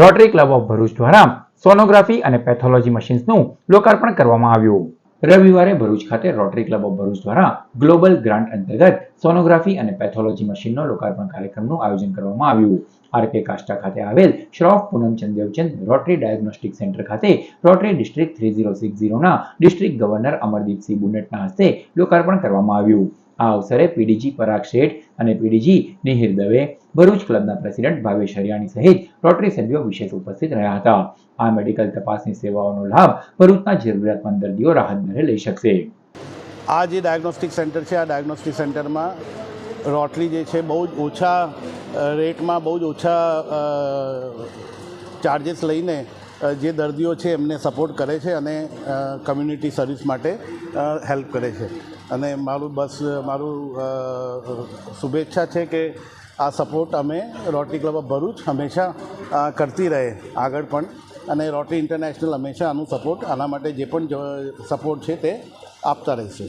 Rotary club of Bharuch દ્વારા sonography અને pathology મશીન્સનું લોકાર્પણ કરવામાં આવ્યું. રવિવારે ભરૂચ ખાતે રોટરી ક્લબ ઓફ ભરૂચ દ્વારા ગ્લોબલ ગ્રાન્ટ અંતર્ગત સોનોગ્રાફી અને પેથોલોજી મશીનનો લોકાર્પણ કાર્યક્રમનું આયોજન કરવામાં આવ્યું. આરકે કાસ્ટા ખાતે આવેલ Shroff Poonamchand Devchand rotary diagnostic centre ખાતે rotary district three zero six ઝીરોના district governor અમરદીપસિંહ બુનેટના હસ્તે લોકાર્પણ કરવામાં આવ્યું. આ અવસરે પીડીજી પરાગ શેઠ અને પીડીજી નિહિર દવે ભરૂચ ક્લબના પ્રેસિડેન્ટ ભાવેશ હરિયાણી સહિત રોટરી સભ્યો વિશેષ ઉપસ્થિત રહ્યા હતા. આ મેડિકલ તપાસની સેવાઓનો લાભ ભરૂચના જરૂરિયાતમંદ દર્દીઓ રાહત દરે લઈ શકશે. આ જે ડાયગ્નોસ્ટિક સેન્ટર છે, આ ડાયગ્નોસ્ટિક સેન્ટરમાં રોટરી જે છે બહુ જ ઓછા રેટમાં બહુ જ ઓછા ચાર્જિસ લઈને જે દર્દીઓ છે એમને સપોર્ટ કરે છે અને કમ્યુનિટી સર્વિસ માટે હેલ્પ કરે છે. અને મારું બસ, મારું શુભેચ્છા છે કે આ સપોર્ટ અમે રોટરી ક્લબ ઓફ ભરૂચ હંમેશા કરતી રહે આગળ પણ. અને રોટરી ઇન્ટરનેશનલ હંમેશા આનું સપોર્ટ આના માટે જે પણ સપોર્ટ છે તે આપતા રહેશે.